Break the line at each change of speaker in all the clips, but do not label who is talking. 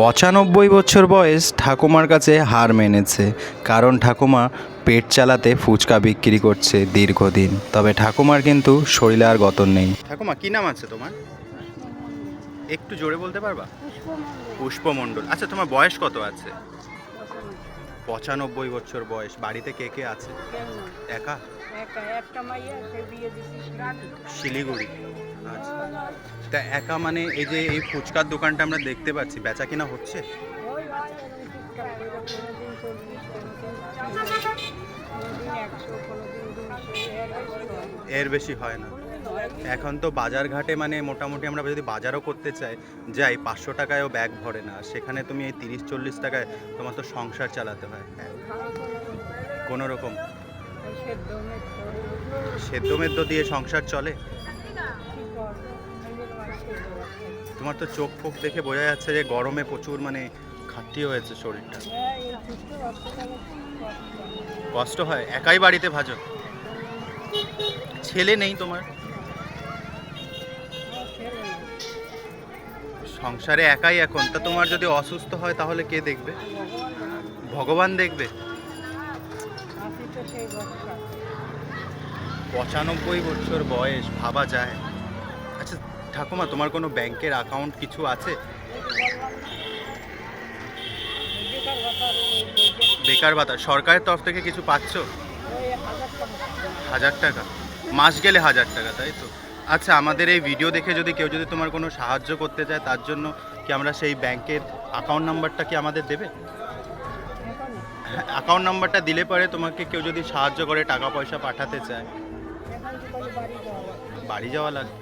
পঁচানব্বই বছর বয়স ঠাকুমার কাছে হার মেনেছে, কারণ ঠাকুমা পেট চালাতে ফুচকা বিক্রি করছে দীর্ঘদিন। তবে ঠাকুমার কিন্তু শরীরে আর গতন নেই। ঠাকুমা, কি নাম আছে তোমার? একটু জোরে বলতে পারবা? পুষ্পমণ্ডল। আচ্ছা তোমার বয়স কত আছে? পঁচানব্বই বছর বয়স। বাড়িতে কে কে আছে? একা? শিলিগুড়ি। আচ্ছা। তা একা মানে এই যে এই ফুচকার দোকানটা আমরা দেখতে পাচ্ছি বেচা কিনা হচ্ছে?
এর বেশি হয় না।
এখন তো বাজার ঘাটে মানে মোটামুটি আমরা যদি বাজারও করতে চাই যাই পাঁচশো টাকায়ও ব্যাগ ভরে না সেখানে তুমি এই তিরিশ চল্লিশ টাকায় তোমার তো সংসার চালাতে হয়।
কোনো-
রকম।
সেদ্ধ মেদ্ধ
দিয়ে সংসার চলে। তোমার তো চোখ ফোক দেখে বোঝা যাচ্ছে যে গরমে প্রচুর মানে খাটতি হয়েছে শরীরটা।
কষ্ট
হয়? একাই বাড়িতে ভাজো? ছেলে নেই তোমার। সংসারে একাই এখন। তা তোমার যদি অসুস্থ হয় তাহলে কে দেখবে?
ভগবান
দেখবে? পঁচানব্বই বছর বয়স, ভাবা যায়। আচ্ছা ঠাকুমা, তোমার কোনো ব্যাংকের অ্যাকাউন্ট কিছু আছে?
বেকার
ভাতা, সরকারের তরফ থেকে কিছু পাচ্ছ?
হাজার টাকা।
মাস গেলে হাজার টাকা, তাই তো? আচ্ছা আমাদের এই ভিডিও দেখে যদি কেউ যদি তোমার কোনো সাহায্য করতে চায়, তার জন্য কি আমরা সেই ব্যাংকের অ্যাকাউন্ট নাম্বারটা কি আমাদের দেবে? অ্যাকাউন্ট নাম্বারটা দিলে পরে তোমাকে কেউ যদি সাহায্য করে টাকা পয়সা পাঠাতে চায়।
বাড়ি যাওয়া লাগবে?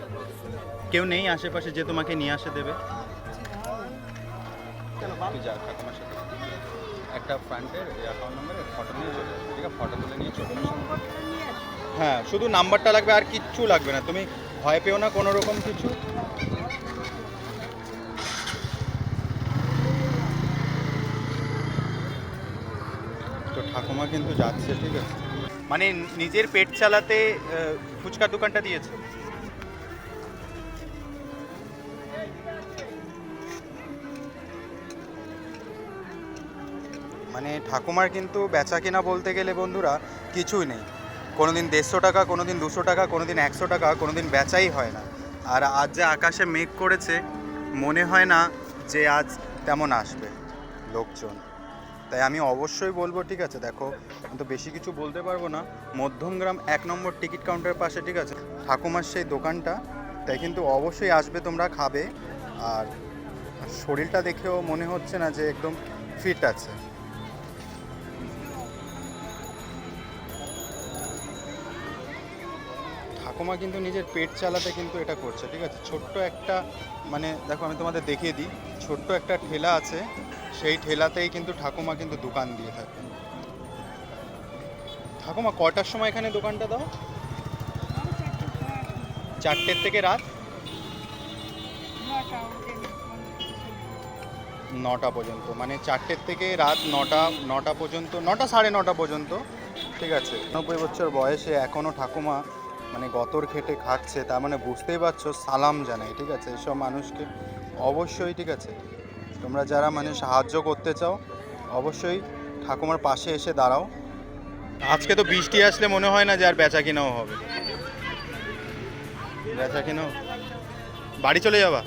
কেউ নেই আশেপাশে যে তোমাকে নিয়ে আসে দেবে। একটা ফ্রন্টের অ্যাকাউন্ট নাম্বারের ফটো নিয়ে চলে ঠিক আছে? ফটো তুলে নিয়ে চলে। হ্যাঁ শুধু নাম্বারটা লাগবে আর কিচ্ছু লাগবে না। তুমি ভয় পেও না কোনো রকম কিছু? ঠাকুমা কিন্তু যাচ্ছে ঠিক আছে? মানে নিজের পেট চালাতে আহ, ফুচকার দোকানটা দিয়েছে? মানে ঠাকুমার কিন্তু বেচা কিনা বলতে গেলে বন্ধুরা কিছুই নেই। কোনো দিন দেড়শো টাকা কোনো দিন দুশো টাকা কোনো দিন একশো টাকা কোনো দিন বেচাই হয় না। আর আজ যে আকাশে মেঘ করেছে মনে হয় না যে আজ তেমন আসবে লোকজন। তাই আমি অবশ্যই বলব, ঠিক আছে? দেখো, আমি তো বেশি কিছু বলতে পারব না। মধ্যমগ্রাম এক নম্বর টিকিট কাউন্টারের পাশে, ঠিক আছে? ঠাকুমার সেই দোকানটা, তাই কিন্তু অবশ্যই আসবে, তোমরা খাবে। আর শরীরটা দেখেও মনে হচ্ছে না যে একদম ফিট আছে। ঠাকুমা কিন্তু নিজের পেট চালাতে কিন্তু এটা করছে ঠিক আছে? ছোট্ট একটা মানে দেখো আমি তোমাদের দেখিয়ে দিই ছোট্ট একটা ঠেলা আছে সেই ঠেলাতেই কিন্তু ঠাকুমা কিন্তু দোকান দিয়ে থাকে। ঠাকুমা কটার সময় এখানে দোকানটা দাও। চারটের থেকে রাত? নটা পর্যন্ত মানে চারটের থেকে রাত নটা নটা পর্যন্ত নটা সাড়ে নটা পর্যন্ত ঠিক আছে? নব্বই বছর বয়সে এখনও ঠাকুমা মানে গতর খেটে খাচ্ছে, তার মানে বুঝতেই পারছ, সালাম জানাই, ঠিক আছে? এসব মানুষকে অবশ্যই, ঠিক আছে? তোমরা যারা মানে সাহায্য করতে চাও, অবশ্যই ঠাকুমার পাশে এসে দাঁড়াও। আজকে তো বৃষ্টি আসলে মনে হয় না যে আর বেচা কিনাও হবে। বেচা কিনাও? বাড়ি চলে যাবা?